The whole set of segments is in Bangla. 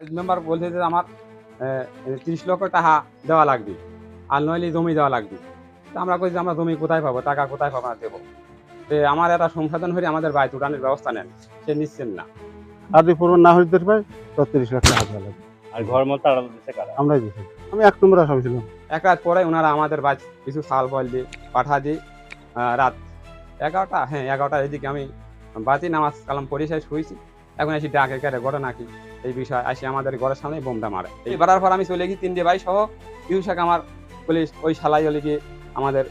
মেম্বার বলছে যে আমার তিরিশ লক্ষ টাকা দেওয়া লাগবে আর নইলে জমি দেওয়া লাগবে। তো আমরা কই যে আমরা জমি কোথায় পাবো টাকা কোথায় পাবো না দেবো। তো আমার একটা সংশোধন হয়ে আমাদের বাড়ি উঠানোর ব্যবস্থা নেন সে নিচ্ছেন না। আর যদি পূরণ না হইতে পারে তো তিরিশ লাখ টাকা দেওয়া লাগবে। আর ঘর মতো তাড়া দিচ্ছে কারা? আমরাই দিচ্ছি আমি এক নম্বর আসামি ছিলাম এক রাত পরে ওনারা আমাদের বাড়ি কিছু শাল ফল দিয়ে পাঠা দিয়ে রাত এগারোটা হ্যাঁ এগারোটা এদিকে আমি বাতি নামাজ কালাম শেষ শুয়েছি। এখন এসে ডাকে কেটে ঘটনা কি? এই বিষয় আসি আমাদের ঘরের সামনে বোমটা মারে। এই বাড়ার পর আমি চলে গেছি তিনটে ভাই সহ। ইউসাক আমার পুলিশ, ওই শালাই হলে গিয়ে আমাদের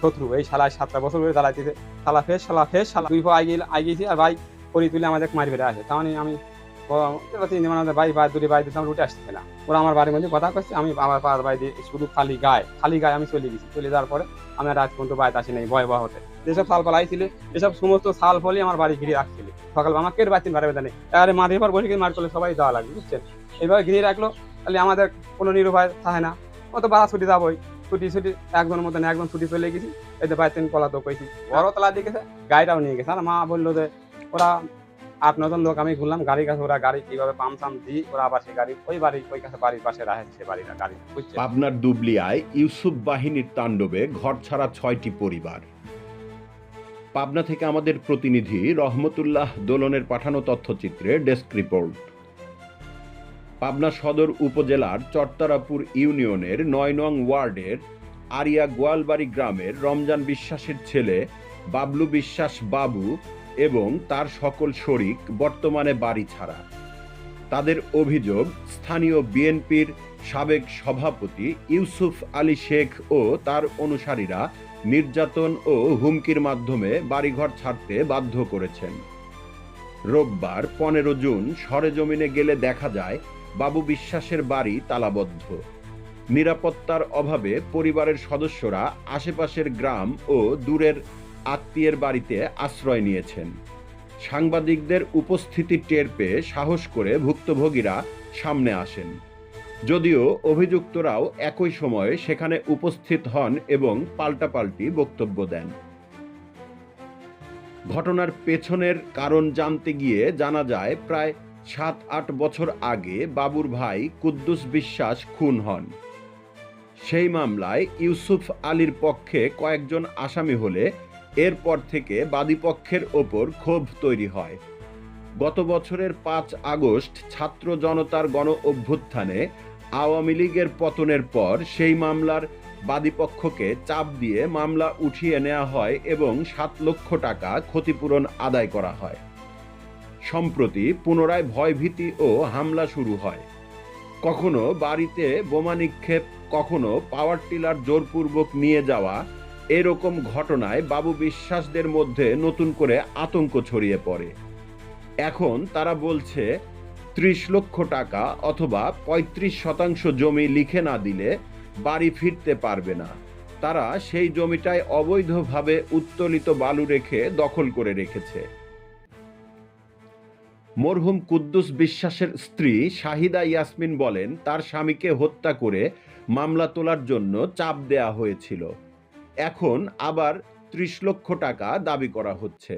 শত্রু। এই শালায় সাতটা বছর ধরে জ্বালাইতেছে শালা ফেস শালা ফেস শালা দুই পা আগে আগিয়েছি আর ভাই পরি তুলে আমাদের মারি বেড়ে আসে। তার মানে আমি তিন আমাদের ভাই ভাই দুটি ভাই দিতে আমার উঠে আসছে না। ওরা আমার বাড়ির মধ্যে কথা করছে আমি আমার পাড়ার বাড়ি দিয়ে শুধু খালি গায়ে খালি গায়ে আমি চলে গেছি। চলে যাওয়ার পরে আমি রাত পর্যন্ত বাড়িতে আসি নাই ভয় ভয় হতে যেসব সাল আইছিল এসব সমস্ত সাল ফলই আমার বাড়ি ঘিরে রাখছিল। সকাল আমাকে বাড়ি বাড়ি বেদা নেই এবারে মাঠের পর বসে মার করলে সবাই যাওয়া লাগবে, বুঝছেন? এইভাবে ঘিরে রাখল তাহলে আমাদের কোনো নিরুপায় থাকে না। ও তো বাড়া ছুটি যাবোই, ছুটি ছুটি একজনের মতন একজন ছুটি চলে গেছি এতে বাইরে তিন কলা তো কইছি বড় তলা দিয়ে গেছে, গাড়িটাও নিয়ে গেছে। আর মা বলল যে, ওরা আট নজন লোক আমি ঘুরলাম, গাড়ির কাছে ওরা গাড়ি কীভাবে পাম সাম দিই, ওরা আবার সে গাড়ি, ওই বাড়ি ওই কাছে বাড়ির পাশে রাখে সে বাড়িটা গাড়ি পাবনার দুবলিয়ায় ইউসুফ বাহিনীর তাণ্ডবে ঘরছাড়া ছয়টি পরিবার। পাবনা থেকে আমাদের প্রতিনিধি রহমতুল্লাহ দোলনের পাঠানো তথ্যচিত্রে ডেস্ক রিপোর্ট। পাবনা সদর উপজেলার চট্টারাপুর ইউনিয়নের নয় নং ওয়ার্ডের আরিয়া গোয়ালবাড়ি গ্রামের রমজান বিশ্বাসের ছেলে বাবলু বিশ্বাস বাবু এবং তার সকল শরিক বর্তমানে বাড়ি ছাড়া। তাদের অভিযোগ, স্থানীয় বিএনপির সাবেক সভাপতি ইউসুফ আলী শেখ ও তার অনুসারীরা নির্যাতন ও হুমকির মাধ্যমে বাড়িঘর ছাড়তে বাধ্য করেছেন। রোববার পনেরো জুন সরেজমিনে গেলে দেখা যায়, বাবু বিশ্বাসের বাড়ি তালাবদ্ধ। নিরাপত্তার অভাবে পরিবারের সদস্যরা আশেপাশের গ্রাম ও দূরের আত্মীয়ের বাড়িতে আশ্রয় নিয়েছেন। সাংবাদিকদের উপস্থিতি টের পেয়ে সাহস করে ভুক্তভোগীরা সামনে আসেন। যদিও অভিযুক্তরাও একই সময়ে সেখানে উপস্থিত হন এবং পাল্টাপাল্টি বক্তব্য দেন। ঘটনার পেছনের কারণ জানতে গিয়ে জানা যায়, প্রায় সাত আট বছর আগে বাবুর ভাই কুদ্দুস বিশ্বাস খুন হন। সেই মামলায় ইউসুফ আলীর পক্ষে কয়েকজন আসামি হলে এরপর থেকে বাদীপক্ষের ওপর ক্ষোভ তৈরি হয়। গত বছরের পাঁচ আগস্ট ছাত্র জনতার গণ অভ্যুত্থানে আওয়ামী লীগের পতনের পর সেই মামলার বাদীপক্ষকে চাপ দিয়ে মামলা উঠিয়ে নেওয়া হয় এবং সাত লক্ষ টাকা ক্ষতিপূরণ আদায় করা হয়। সম্প্রতি পুনরায় ভয়ভীতি ও হামলা শুরু হয়। কখনো বাড়িতে বোমা নিক্ষেপ, কখনো পাওয়ার টিলার জোরপূর্বক নিয়ে যাওয়া এরকম ঘটনায় বাবু বিশ্বাসদের মধ্যে নতুন করে আতঙ্ক ছড়িয়ে পড়ে। এখন তারা বলছে ত্রিশ লক্ষ টাকা অথবা ৩৫ শতাংশ জমি লিখে না দিলে বাড়ি ফিরতে পারবে না। তারা সেই জমিটায় অবৈধভাবে উত্তোলিত বালু রেখে দখল করে রেখেছে। মরহুম কুদ্দুস বিশ্বাসের স্ত্রী শাহিদা ইয়াসমিন বলেন, তার স্বামীকে হত্যা করে মামলা তোলার জন্য চাপ দেয়া হয়েছিল। এখন আবার ত্রিশ লক্ষ টাকা দাবি করা হচ্ছে।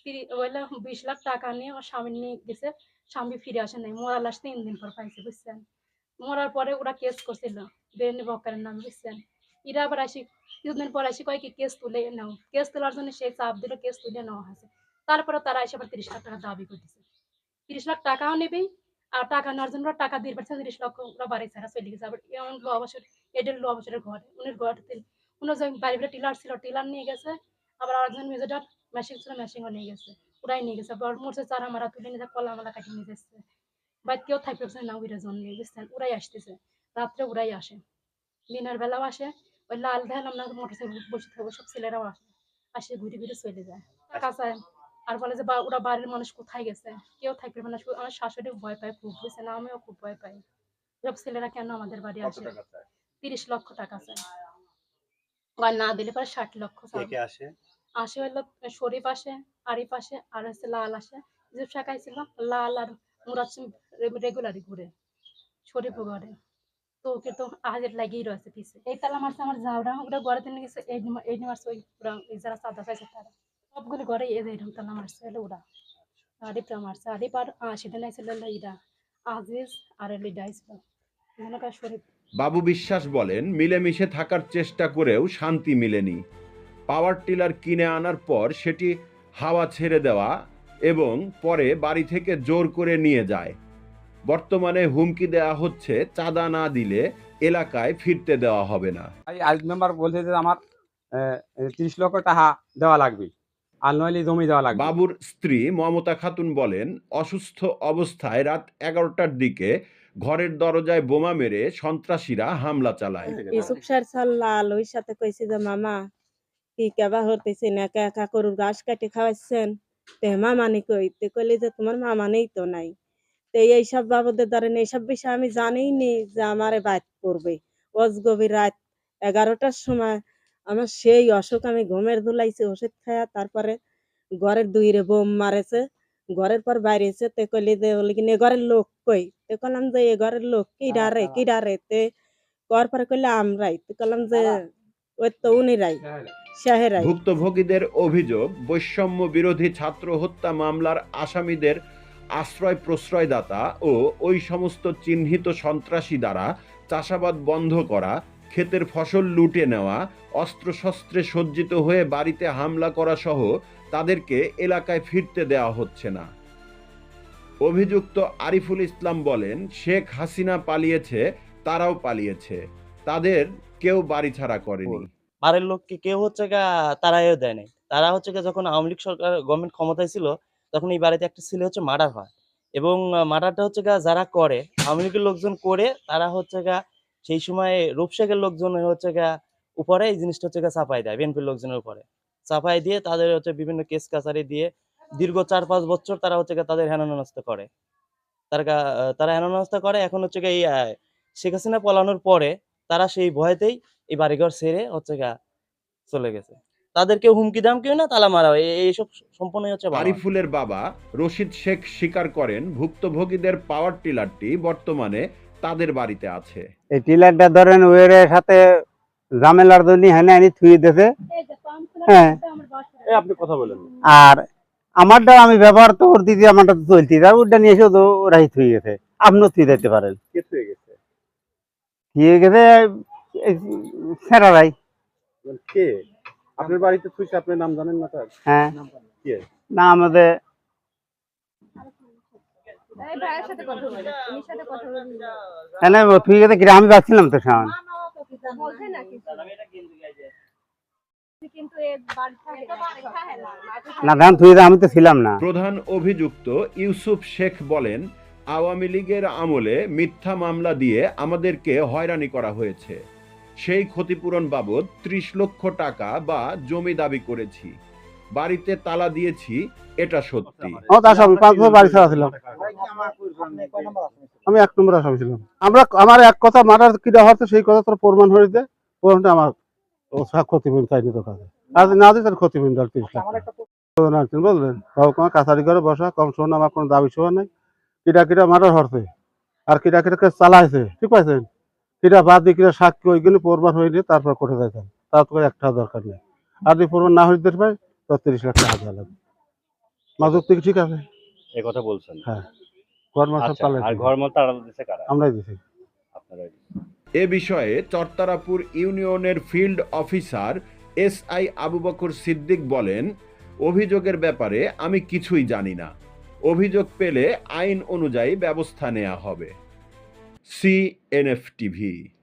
স্বামীর ওইলা বিশ লাখ টাকা নিয়ে আমার স্বামী নিয়ে গেছে, স্বামী ফিরে আসে নাই মরা লাশ তিন দিন পর পাইছে, বুঝছেন? মরার পরে ওরা কেস করছিল বেরেনি বক্কারের নামে, বুঝছেন? এরা আবার আসি, কিছুদিন পর আসি কয় কি, কেস তুলে নাও। কেস তোলার জন্য সে চাপ দিল, কেস তুলে নেওয়া হয়েছে। তারপরে তারা এসে আবার তিরিশ লাখ টাকা দাবি করতেছে। তিরিশ লাখ টাকাও নেবেই আর টাকা নেওয়ার জন্য টাকা দিয়ে পারছে, তিরিশ লক্ষ ওরা বাড়ি ছাড়া চলে গেছে। আবার এমন লো বছর এদের লো বছরের ঘর, উনির ঘর যে বাড়ি বাড়ি টিলার ছিল, টিলার নিয়ে গেছে, আবার আরেকজন মেজেটার মেশিন ছিল মেশিনও নিয়ে গেছে ওরাই নিয়ে গেছে আবার মোটে চারা মারা তুলে নিয়ে কলা মালা কাটিয়ে নিয়ে যাচ্ছে। বাইর কেউ পারছে না ওইরা জন্য বুঝছেন? ওরাই আসতেছে রাত্রে ওরাই আসে। দিনের বেলাও আসে ওই লাল ধান আমরা মোটর সাইকেল বসে থাকব সব ছেলেরাও আসে আসে ঘুরে ঘুরে চলে যায়। টাকা আর বলে যে ওরা বাড়ির মানুষ কোথায় গেছে? কেউ থাকতে পারবে না আমার শাশুড়ি ভয় পায় খুব বুঝছে না আমিও খুব ভয় পাই। সব ছেলেরা কেন আমাদের বাড়ি আসে? তিরিশ লক্ষ টাকা চায়। আর না দিলে পরে ষাট লক্ষ আসে? আসে হলো শরীফ আসে, আরিফ আসে, আর হচ্ছে লাল আসে। যে শাখায় ছিল, লাল আর মুরাদ রেগুলারই ঘুরে শরীফও ঘরে। তো ওকে তো আহাজের লাগিয়েই রয়েছে পিছে। এই তালা মারছে আমার যাওরা ওরা ঘরে তিনি গেছে, এই এই মারছে ওই যারা চাঁদা চাইছে তারা। সবগুলি ঘরে এই এরকম তালা মারছে হলো ওরা। আরিফরা মারছে, আরিফ আর আশি দিন আইছিল ইরা আজিজ আর লিডা আইছিল বাবু বিশ্বাস বলেন, মিলেমিশে থাকার চেষ্টা করেও শান্তি মিলেনি। পাওয়ার টিলার কিনে আনার পর সেটি হাওয়া ছেড়ে দেওয়া এবং পরে বাড়ি থেকে জোর করে নিয়ে যায়। বর্তমানে হুমকি দেওয়া হচ্ছে চাঁদা না দিলে এলাকায় ফিরতে দেওয়া হবে না। মেম্বার বলছে যে আমার তিরিশ লক্ষ টাকা দেওয়া লাগবে। আর নইলে জমি দেওয়া লাগবে। বাবুর স্ত্রী মমতা খাতুন বলেন অসুস্থ অবস্থায় রাত এগারোটার দিকে ঘরের দরজায় বোমা মেরে সন্ত্রাসীরা হামলা চালায়। ইউসুফ স্যার সাল্লাল ওই সাথে কইছি যে মামা কি কেবা হরতেছি না একা একা গরুর ঘাস কাটে খাওয়াইছেন। তে মামা নি কই? তে কইলি যে তোমার মামা নেই তো নাই। তো এইসব বাবদের ধরেন এইসব বিষয় আমি জানিই নি যে আমারে বাদ করবে অজ গভীর রাত এগারোটার সময় আমার সেই অসুখ আমি ঘুমের ধুলাইছে ওষুধ খায়া তারপরে ঘরের দুইরে বোম মারেছে ঘরের পর বাইরেছে তে কইলি যে বলি কি ঘরের লোক কই? তে কলাম যে এ ঘরের লোক কি ডারে কি ডারে তে কর পরে কইলে আমরাই। তো কলাম যে ভুক্তভোগীদের অভিযোগ, বৈষম্য বিরোধী ছাত্র হত্যা মামলার আসামিদের আশ্রয় প্রশ্রয়দাতা ও ওই সমস্ত চিহ্নিত সন্ত্রাসী দ্বারা চাষাবাদ বন্ধ করা, ক্ষেতের ফসল লুটে নেওয়া, অস্ত্রশস্ত্রে সজ্জিত হয়ে বাড়িতে হামলা করা সহ তাদেরকে এলাকায় ফিরতে দেওয়া হচ্ছে না। অভিযুক্ত আরিফুল ইসলাম বলেন, শেখ হাসিনা পালিয়েছে, তারাও পালিয়েছে। তাদের কেউ বাড়ি ছাড়া করেনি। বাড়ির লোককে কেউ হচ্ছে গা তারাইও দেয় নাই। তারা হচ্ছে গা যখন আওয়ামী লীগ সরকার গভর্নমেন্ট ক্ষমতায় ছিল, তখন এই বাড়িতে একটা ছেলে হচ্ছে মার্ডার হয়। এবং মার্ডারটা হচ্ছে গা যারা করে, আওয়ামী লীগের লোকজন করে, তারা হচ্ছে গা সেই সময় রূপসাকের লোকজন হচ্ছে গা উপরে এই জিনিসটা হচ্ছে গা চাপাই দেয় বিএনপির লোকজনের উপরে। চাপাই দিয়ে তাদের হচ্ছে বিভিন্ন কেস কাছারি দিয়ে দীর্ঘ চার পাঁচ বছর তারা হচ্ছে গা তাদের হেননাস্তা করে। তারা তারা হেননাস্তা করে। এখন হচ্ছে গা এই শেখ হাসিনা পলানোর পরে তারা সেই ভয়তেই এই বাড়িঘর ছেড়ে হচ্ছে গা চলে গেছে। তাদেরকে হুমকি দাম কেউ না তালা মারা হয়। এইসব সম্পূর্ণই হচ্ছে। আরিফুলের বাবা রশিদ শেখ স্বীকার করেন ভুক্তভোগীদের পাওয়ার টিলারটি বর্তমানে তাদের বাড়িতে আছে। এই টিলারটা ধরেন ওয়ের সাথে ঝামেলার জন্য হেনে আনি থুয়ে দিয়েছে। হ্যাঁ। আপনি কথা বলেন। আর আমারটা আমি ব্যবহার তো ওর দিদি আমারটা তো চলতি আর ওটা নিয়ে এসেও তো ওরাই থুয়ে গেছে। আপনিও থুয়ে দিতে পারেন। কে হয়ে গেছে গেছে কে? আপনার বাড়িতে থুইছে আপনার নাম জানেন না তার? হ্যাঁ। কে? না আমাদের এই ভাইয়ের সাথে কথা বলি উনির সাথে কথা বলি। হ্যাঁ থুয়ে গেছে কিরে আমি পাচ্ছিলাম তো সামান না কিছু। কিন্তু এ বাড়ি থাকে না। না ধান আমি তো ছিলাম না। প্রধান অভিযুক্ত ইউসুফ শেখ বলেন আওয়ামী লীগের আমলে মিথ্যা মামলা দিয়ে আমাদেরকে হয়রানি করা হয়েছে। সেই ক্ষতিপূরণ বাবদ ত্রিশ লক্ষ টাকা বা জমি দাবি করেছি। বাড়িতে তালা দিয়েছি, এটা সত্যি। তার আমি এক নম্বর আসামি ছিলাম আমরা আমার এক কথা মারার কিটা হচ্ছে সেই কথা তোর প্রমাণ হয়েছে প্রমাণটা আমার ক্ষতিপূরণ চাইনি তোর কাছে। আর না দিই তাহলে ক্ষতিপূরণ দল তিরিশ লাখ। বুঝলেন বাবু তোমার কাছারি করে বসা, কম শোন আমার কোনো দাবি শোয়া নাই। কিটা কিটা মারার হচ্ছে আর কিটা কিটা কে চালাইছে ঠিক পাইছেন কিটা বাদ দিয়ে কিটা সাক্ষী ওইগুলো প্রমাণ হয়ে তারপর কোর্টে যাইতেন তার তো একটা দরকার নেই। আর যদি প্রমাণ না হইতে পারে তো তিরিশ লাখ টাকা দেওয়া লাগবে। মাদক থেকে ঠিক আছে? এই কথা বলছেন। ঘর মাসে আচ্ছা, পালাই আর ঘর মতো তাড়া দিচ্ছে কারা? আমরাই দিছি। আপনারা এ বিষয়ে চরতারাপুর ইউনিয়নের field officer S I Abu Bakar Siddique বলেন অভিযোগের ব্যাপারে আমি কিছুই জানি না। অভিযোগ পেলে আইন অনুযায়ী ব্যবস্থা নেওয়া হবে। সিএনএফটিভি টিভি